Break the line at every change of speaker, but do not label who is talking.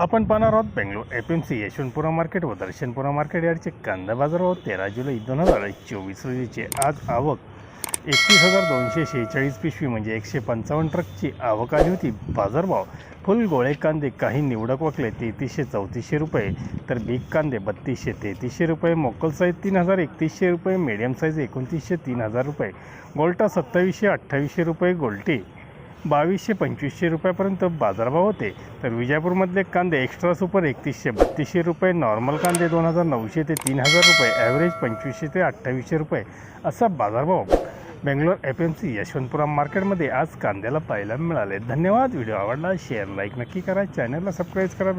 आपण पाहणार आहोत Bangalore F M C Yashwantpura market व दर्शनपुरा मार्केट याचे कांदा बाजार व तेरा जुलै दोन हजार चोवीस रोजीचे आज आवक एकतीस हजार दोनशे शेहेचाळीस पिशवी म्हणजे एकशे पंचावन्न ट्रकची आवक आली होती. बाजारभाव फुल गोळे कांदे काही निवडक वकले तेहतीसशे चौतीसशे रुपये. तर बिग कांदे बत्तीसशे तेहतीसशे रुपये मोकल साईज तीन हजार एकतीसशे रुपये मीडियम साईज एकोणतीसशे तीन हजार रुपये. गोल्टा सत्तावीसशे अठ्ठावीसशे रुपये गोल्टी बावीसशे पंचवीसशे रुपयापर्यंत बाजारभाव होते. तर विजापूरमधले कांदे एक्स्ट्रा सुपर एकतीसशे बत्तीसशे रुपये नॉर्मल कांदे दोन हजार नऊशे ते तीन हजार रुपये ॲव्हरेज पंचवीसशे ते अठ्ठावीसशे रुपये असा बाजारभाव. Bangalore F M C Yashwantpura मार्केटमध्ये आज कांद्याला पाहायला मिळाले. धन्यवाद. व्हिडिओ आवडला शेअर लाईक नक्की करा. चॅनलला सबस्क्राईब करा.